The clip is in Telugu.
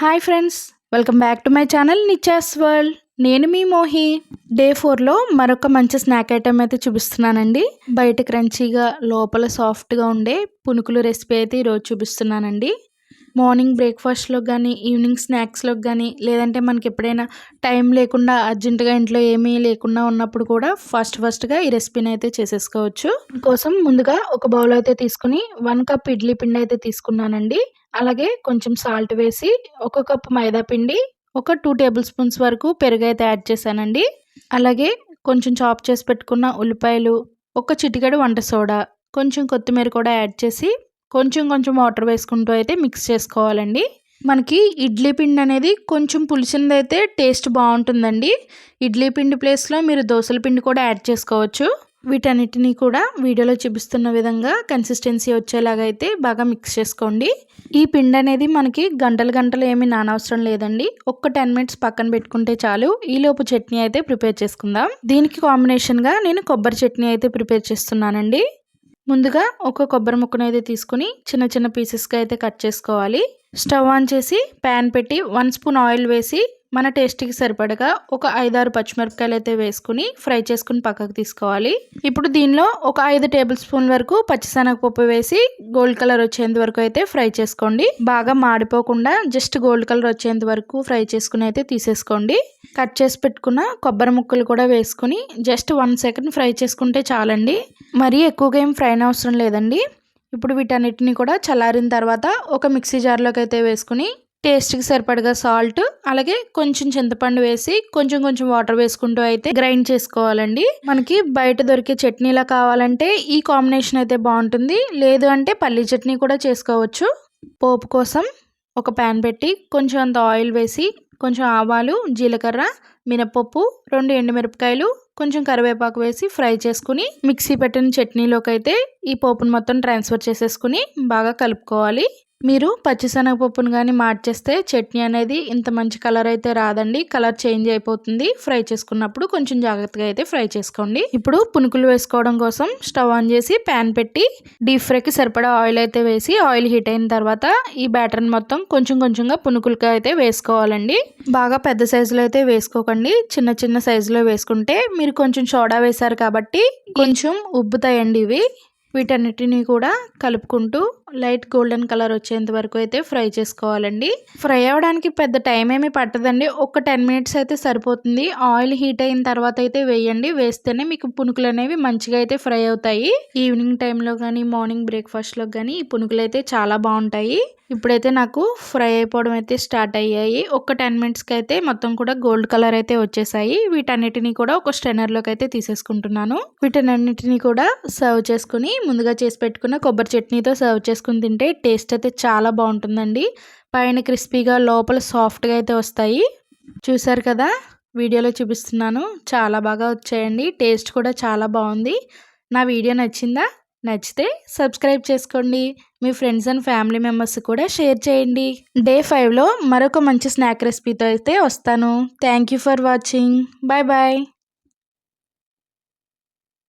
Hi friends welcome back to my channel Nichas world. నేను మీ మోహి. డే ఫోర్లో మరొక మంచి స్నాక్ ఐటెం అయితే చూపిస్తున్నానండి. బయట క్రంచీగా లోపల సాఫ్ట్గా ఉండే పునుకులు రెసిపీ అయితే ఈరోజు చూపిస్తున్నానండి. మార్నింగ్ బ్రేక్ఫాస్ట్లో కానీ ఈవినింగ్ స్నాక్స్లో కానీ లేదంటే మనకి ఎప్పుడైనా టైం లేకుండా అర్జెంటుగా ఇంట్లో ఏమీ లేకుండా ఉన్నప్పుడు కూడా ఫస్ట్ ఫస్ట్గా ఈ రెసిపీని అయితే చేసేసుకోవచ్చు. కోసం ముందుగా ఒక బౌల్ అయితే తీసుకుని వన్ కప్ ఇడ్లీ పిండి అయితే తీసుకున్నానండి. అలాగే కొంచెం సాల్ట్ వేసి ఒక కప్ మైదా పిండి ఒక టూ టేబుల్ స్పూన్స్ వరకు పెరుగు అయితే యాడ్ చేశానండి. అలాగే కొంచెం చాప్ చేసి పెట్టుకున్న ఉల్లిపాయలు ఒక చిటికెడు వంట సోడా కొంచెం కొత్తిమీర కూడా యాడ్ చేసి కొంచెం కొంచెం వాటర్ వేసుకుంటూ అయితే మిక్స్ చేసుకోవాలండి. మనకి ఇడ్లీ పిండి అనేది కొంచెం పులిసింది అయితే టేస్ట్ బాగుంటుందండి. ఇడ్లీ పిండి ప్లేస్లో మీరు దోశల పిండి కూడా యాడ్ చేసుకోవచ్చు. వీటన్నిటిని కూడా వీడియోలో చూపిస్తున్న విధంగా కన్సిస్టెన్సీ వచ్చేలాగా అయితే బాగా మిక్స్ చేసుకోండి. ఈ పిండి అనేది మనకి గంటలు గంటలు ఏమి నానవసరం లేదండి. ఒక్క టెన్ మినిట్స్ పక్కన పెట్టుకుంటే చాలు. ఈలోపు చట్నీ అయితే ప్రిపేర్ చేసుకుందాం. దీనికి కాంబినేషన్గా నేను కొబ్బరి చట్నీ అయితే ప్రిపేర్ చేస్తున్నానండి. ముందుగా ఒక కొబ్బరి ముక్కను అయితే తీసుకుని చిన్న చిన్న పీసెస్గా అయితే కట్ చేసుకోవాలి. స్టవ్ ఆన్ చేసి ప్యాన్ పెట్టి వన్ స్పూన్ ఆయిల్ వేసి మన టేస్ట్కి సరిపడగా ఒక ఐదారు పచ్చిమిరపకాయలు అయితే వేసుకుని ఫ్రై చేసుకుని పక్కకు తీసుకోవాలి. ఇప్పుడు దీనిలో ఒక ఐదు టేబుల్ స్పూన్ వరకు పచ్చిశనగపప్పు వేసి గోల్డ్ కలర్ వచ్చేంత వరకు అయితే ఫ్రై చేసుకోండి. బాగా మాడిపోకుండా జస్ట్ గోల్డ్ కలర్ వచ్చేంత వరకు ఫ్రై చేసుకుని అయితే తీసేసుకోండి. కట్ చేసి పెట్టుకున్న కొబ్బరి ముక్కలు కూడా వేసుకుని జస్ట్ వన్ సెకండ్ ఫ్రై చేసుకుంటే చాలండి. మరీ ఎక్కువగా ఏం ఫ్రై అవసరం లేదండి. ఇప్పుడు వీటన్నిటిని కూడా చల్లారిన తర్వాత ఒక మిక్సీ జార్లోకి అయితే వేసుకుని టేస్ట్కి సరిపడగా సాల్ట్ అలాగే కొంచెం చింతపండు వేసి కొంచెం కొంచెం వాటర్ వేసుకుంటూ అయితే గ్రైండ్ చేసుకోవాలండి. మనకి బయట దొరికే చట్నీలా కావాలంటే ఈ కాంబినేషన్ అయితే బాగుంటుంది. లేదు అంటే పల్లీ చట్నీ కూడా చేసుకోవచ్చు. పోపు కోసం ఒక ప్యాన్ పెట్టి కొంచెం అంత ఆయిల్ వేసి కొంచెం ఆవాలు జీలకర్ర మినపప్పు రెండు ఎండుమిరపకాయలు కొంచెం కరివేపాకు వేసి ఫ్రై చేసుకుని మిక్సీ పెట్టిన చట్నీలోకి అయితే ఈ పోపును మొత్తం ట్రాన్స్ఫర్ చేసేసుకుని బాగా కలుపుకోవాలి. మీరు పచ్చిశనగపప్పును కానీ మార్చేస్తే చట్నీ అనేది ఇంత మంచి కలర్ అయితే రాదండి. కలర్ చేంజ్ అయిపోతుంది. ఫ్రై చేసుకున్నప్పుడు కొంచెం జాగ్రత్తగా అయితే ఫ్రై చేసుకోండి. ఇప్పుడు పునుకులు వేసుకోవడం కోసం స్టవ్ ఆన్ చేసి ప్యాన్ పెట్టి డీప్ ఫ్రైకి సరిపడా ఆయిల్ అయితే వేసి ఆయిల్ హీట్ అయిన తర్వాత ఈ బ్యాటర్ని మొత్తం కొంచెం కొంచెంగా పునుకులుగా అయితే వేసుకోవాలండి. బాగా పెద్ద సైజులో అయితే వేసుకోకండి. చిన్న చిన్న సైజులో వేసుకుంటే మీరు కొంచెం సోడా వేశారు కాబట్టి కొంచెం ఉబ్బుతాయండి ఇవి. వీటన్నిటిని కూడా కలుపుకుంటూ లైట్ గోల్డెన్ కలర్ వచ్చేంత వరకు అయితే ఫ్రై చేసుకోవాలండి. ఫ్రై అవ్వడానికి పెద్ద టైం ఏమీ పట్టదండి. ఒక టెన్ మినిట్స్ అయితే సరిపోతుంది. ఆయిల్ హీట్ అయిన తర్వాత అయితే వేయండి. వేస్తేనే మీకు పునుకులు అనేవి మంచిగా అయితే ఫ్రై అవుతాయి. ఈవినింగ్ టైంలో కానీ మార్నింగ్ బ్రేక్ఫాస్ట్లో కానీ ఈ పునుకులు అయితే చాలా బాగుంటాయి. ఇప్పుడైతే నాకు ఫ్రై అయిపోవడం అయితే స్టార్ట్ అయ్యాయి. ఒక టెన్ మినిట్స్కి అయితే మొత్తం కూడా గోల్డ్ కలర్ అయితే వచ్చేసాయి. వీటన్నిటిని కూడా ఒక స్టెనర్లోకి అయితే తీసేసుకుంటున్నాను. వీటన్నిటిని కూడా సర్వ్ చేసుకుని ముందుగా చేసి పెట్టుకున్న కొబ్బరి చట్నీతో సర్వ్ చేసుకుని తింటే టేస్ట్ అయితే చాలా బాగుంటుందండి. పైన క్రిస్పీగా లోపల సాఫ్ట్గా అయితే వస్తాయి. చూసారు కదా? వీడియోలో చూపిస్తున్నాను. చాలా బాగా వచ్చాయండి. టేస్ట్ కూడా చాలా బాగుంది. నా వీడియో నచ్చిందా? నచ్చితే సబ్స్క్రైబ్ చేసుకోండి. మీ ఫ్రెండ్స్ అండ్ ఫ్యామిలీ మెంబర్స్ కూడా షేర్ చేయండి. డే ఫైవ్లో మరొక మంచి స్నాక్ రెసిపీతో అయితే వస్తాను. Thank you for watching. Bye bye.